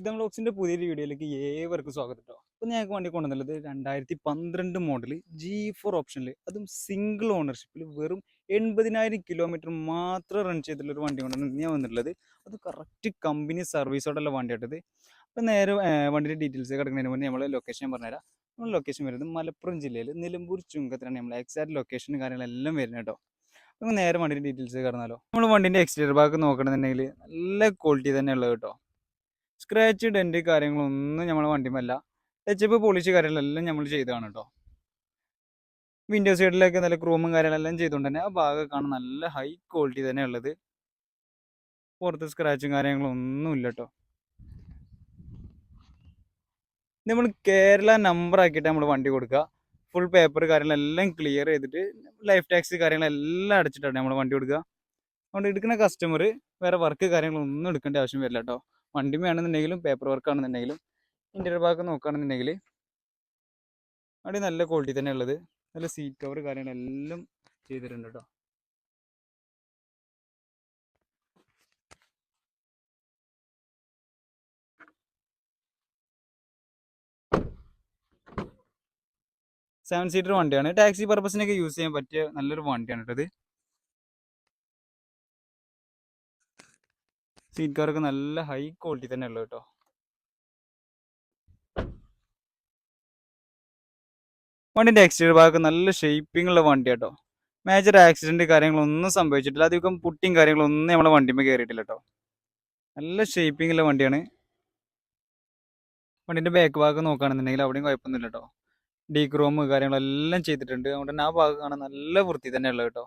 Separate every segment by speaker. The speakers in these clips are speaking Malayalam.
Speaker 1: സിദ്ധം ബ്ലോഗ്സിന്റെ പുതിയൊരു വീഡിയോയിലേക്ക് ഏവർക്കും സ്വാഗതം കേട്ടോ അപ്പോൾ ഞങ്ങൾക്ക് വണ്ടി കൊണ്ടുവന്നുള്ളത് രണ്ടായിരത്തി പന്ത്രണ്ട് മോഡൽ ജി ഫോർ ഓപ്ഷനിൽ അതും സിംഗിൾ ഓണർഷിപ്പിൽ വെറും എൺപതിനായിരം കിലോമീറ്റർ മാത്രം റൺ ചെയ്തിട്ടുള്ള ഒരു വണ്ടി കൊണ്ടാണ് ഞാൻ വന്നിട്ടുള്ളത്. അത് കറക്റ്റ് കമ്പനി സർവീസോടുള്ള വണ്ടി ആട്ടത് അപ്പൊ നേരെ വണ്ടിയുടെ ഡീറ്റെയിൽസ് കിടക്കുന്നതിന് മുന്നേ നമ്മൾ ലൊക്കേഷൻ പറഞ്ഞുതരാം. നമ്മൾ ലൊക്കേഷൻ വരുന്നത് മലപ്പുറം ജില്ലയിൽ നിലമ്പൂർ ചുങ്കത്തിലാണ് നമ്മൾ എക്സാക്ട് ലൊക്കേഷനും കാര്യങ്ങളെല്ലാം വരുന്നത് കേട്ടോ. നമുക്ക് നേരെ വണ്ടിയുടെ ഡീറ്റെയിൽസ് കിടന്നാലോ. നമ്മൾ വണ്ടിന്റെ എക്സ്റ്റീരിയർ ഭാഗം നോക്കണമെന്നുണ്ടെങ്കിൽ നല്ല ക്വാളിറ്റി തന്നെ ഉള്ളത് കേട്ടോ. സ്ക്രാച്ച് ഡെന്റ് കാര്യങ്ങളൊന്നും നമ്മളെ വണ്ടിമല്ല ടച്ചപ്പ് പോളിഷ് കാര്യങ്ങളെല്ലാം നമ്മൾ ചെയ്തതാണ് കേട്ടോ വിൻഡോ സൈഡിലൊക്കെ നല്ല ക്രൂമും കാര്യങ്ങളെല്ലാം ചെയ്തുകൊണ്ട് തന്നെ ആ ഭാഗമൊക്കെയാണ് നല്ല ഹൈ ക്വാളിറ്റി തന്നെ ഉള്ളത്. പുറത്ത് സ്ക്രാച്ചും കാര്യങ്ങളൊന്നും ഇല്ല കേട്ടോ നമ്മൾ കേരള നമ്പർ ആക്കിയിട്ട് നമ്മൾ വണ്ടി കൊടുക്കുക ഫുൾ പേപ്പർ കാര്യങ്ങളെല്ലാം ക്ലിയർ ചെയ്തിട്ട് ലൈഫ് ടാക്സ് കാര്യങ്ങളെല്ലാം അടച്ചിട്ടാണ് നമ്മൾ വണ്ടി കൊടുക്കുക അതുകൊണ്ട് എടുക്കുന്ന കസ്റ്റമർ വേറെ വർക്ക് കാര്യങ്ങളൊന്നും എടുക്കേണ്ട ആവശ്യം വരില്ല കേട്ടോ വണ്ടി ആണെന്നുണ്ടെങ്കിലും പേപ്പർ വർക്ക് ആണെന്നുണ്ടെങ്കിലും ഇന്റീരിയർ ഭാഗം നോക്കുകയാണെന്നുണ്ടെങ്കിൽ വണ്ടി നല്ല ക്വാളിറ്റി തന്നെ ഉള്ളത്. നല്ല സീറ്റ് കവർ കാര്യങ്ങളെല്ലാം ചെയ്തിട്ടുണ്ട് കേട്ടോ സെവൻ സീറ്റർ വണ്ടിയാണ്. ടാക്സി പർപ്പസിനൊക്കെ യൂസ് ചെയ്യാൻ പറ്റിയ നല്ലൊരു വണ്ടിയാണ് കേട്ടോ സീറ്റ് കവറൊക്കെ നല്ല ഹൈ ക്വാളിറ്റി തന്നെ ഉള്ളു കേട്ടോ. വണ്ടിന്റെ എക്സ്റ്റീരിയർ ഭാഗം നല്ല ഷേപ്പിംഗ് ഉള്ള വണ്ടി കേട്ടോ മേജർ ആക്സിഡന്റ് കാര്യങ്ങളൊന്നും സംഭവിച്ചിട്ടില്ല. അധികം പുട്ടിയും കാര്യങ്ങളൊന്നും നമ്മളെ വണ്ടിമേ കയറിയിട്ടില്ല കേട്ടോ നല്ല ഷേപ്പിംഗ് ഉള്ള വണ്ടിയാണ്. വണ്ടിന്റെ ബാക്ക് ഭാഗം നോക്കുകയാണെന്നുണ്ടെങ്കിൽ അവിടെയും കുഴപ്പമൊന്നുമില്ല കേട്ടോ ഡീക്രോമ് കാര്യങ്ങളെല്ലാം ചെയ്തിട്ടുണ്ട്. അതുകൊണ്ട് തന്നെ ആ ഭാഗം കാണാൻ നല്ല വൃത്തി തന്നെയുള്ളത് കേട്ടോ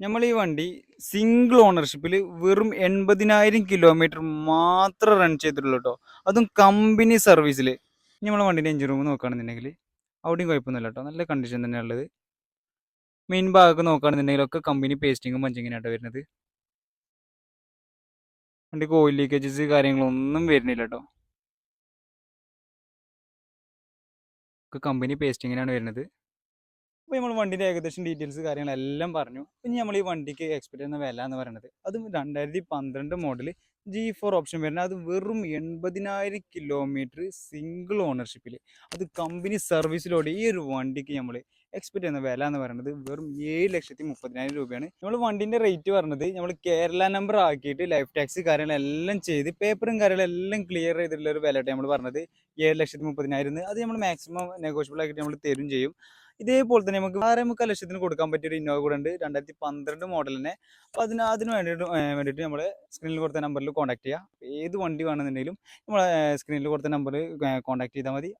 Speaker 1: നമ്മൾ ഈ വണ്ടി സിംഗിൾ ഓണർഷിപ്പിൽ വെറും എൺപതിനായിരം കിലോമീറ്റർ മാത്രം റൺ ചെയ്തിട്ടുള്ളൂ കേട്ടോ അതും കമ്പനി സർവീസിൽ നമ്മളെ വണ്ടീന്റെ എഞ്ചിൻ റൂം നോക്കുകയാണെന്നുണ്ടെങ്കിൽ അവിടെയും കുഴപ്പമൊന്നുമില്ല കേട്ടോ നല്ല കണ്ടീഷൻ തന്നെയാണ് ഉള്ളത്. മെയിൻ ഭാഗമൊക്കെ നോക്കുകയാണെന്നുണ്ടെങ്കിലൊക്കെ കമ്പനി പേസ്റ്റിങ്ങും പഞ്ചിങ്ങിനായിട്ട് വരുന്നത്. വണ്ടിക്ക് ഓയിൽ ലീക്കേജസ് കാര്യങ്ങളൊന്നും വരുന്നില്ല കേട്ടോ ഒക്കെ കമ്പനി പേസ്റ്റിങ്ങിനാണ് വരുന്നത്. അപ്പോൾ നമ്മൾ വണ്ടിന്റെ ഏകദേശം ഡീറ്റെയിൽസ് കാര്യങ്ങളെല്ലാം പറഞ്ഞു. ഇനി നമ്മൾ ഈ വണ്ടിക്ക് എക്സ്പെക്ട് ചെയ്യുന്ന വില എന്ന് പറയുന്നത് അത് രണ്ടായിരത്തി പന്ത്രണ്ട് മോഡൽ ജി ഫോർ ഓപ്ഷൻ വരുന്നത്. അത് വെറും എൺപതിനായിരം കിലോമീറ്റർ സിംഗിൾ ഓണർഷിപ്പിൽ അത് കമ്പനി സർവീസിലൂടെ ഈ ഒരു വണ്ടിക്ക് നമ്മൾ എക്സ്പെക്ട് ചെയ്യുന്ന വില എന്ന് പറയുന്നത് വെറും ഏഴ് ലക്ഷത്തി മുപ്പതിനായിരം രൂപയാണ്. നമ്മൾ വണ്ടിന്റെ റേറ്റ് പറഞ്ഞത് നമ്മൾ കേരള നമ്പർ ആക്കിയിട്ട് ലൈഫ് ടാക്സ് കാര്യങ്ങളെല്ലാം ചെയ്ത് പേപ്പറും കാര്യങ്ങളെല്ലാം ക്ലിയർ ചെയ്തിട്ടുള്ള ഒരു വിലയായിട്ട് നമ്മൾ പറഞ്ഞത് ഏഴ് ലക്ഷത്തി മുപ്പതിനായിരം അത് നമ്മൾ മാക്സിമം നെഗോഷ്യബിൾ ആക്കിയിട്ട് നമ്മൾ തരും ചെയ്യും. ഇതേപോലെ തന്നെ നമുക്ക് ആറേ മുക്കാൽ ലക്ഷത്തിന് കൊടുക്കാൻ പറ്റിയ ഒരു ഇന്നോവ കൂടെ ഉണ്ട്. രണ്ടായിരത്തി പന്ത്രണ്ട് മോഡൽ തന്നെ അപ്പോൾ അതിന് അതിന് വേണ്ടിയിട്ട് വേണ്ടിയിട്ട് നമ്മൾ സ്ക്രീനിൽ കൊടുത്ത നമ്പറിൽ കോൺടാക്ട് ചെയ്യുക ഏത് വണ്ടി വേണമെന്നുണ്ടെങ്കിലും നമ്മളെ സ്ക്രീനിൽ കൊടുത്ത നമ്പറിൽ കോൺടാക്ട് ചെയ്താൽ മതി.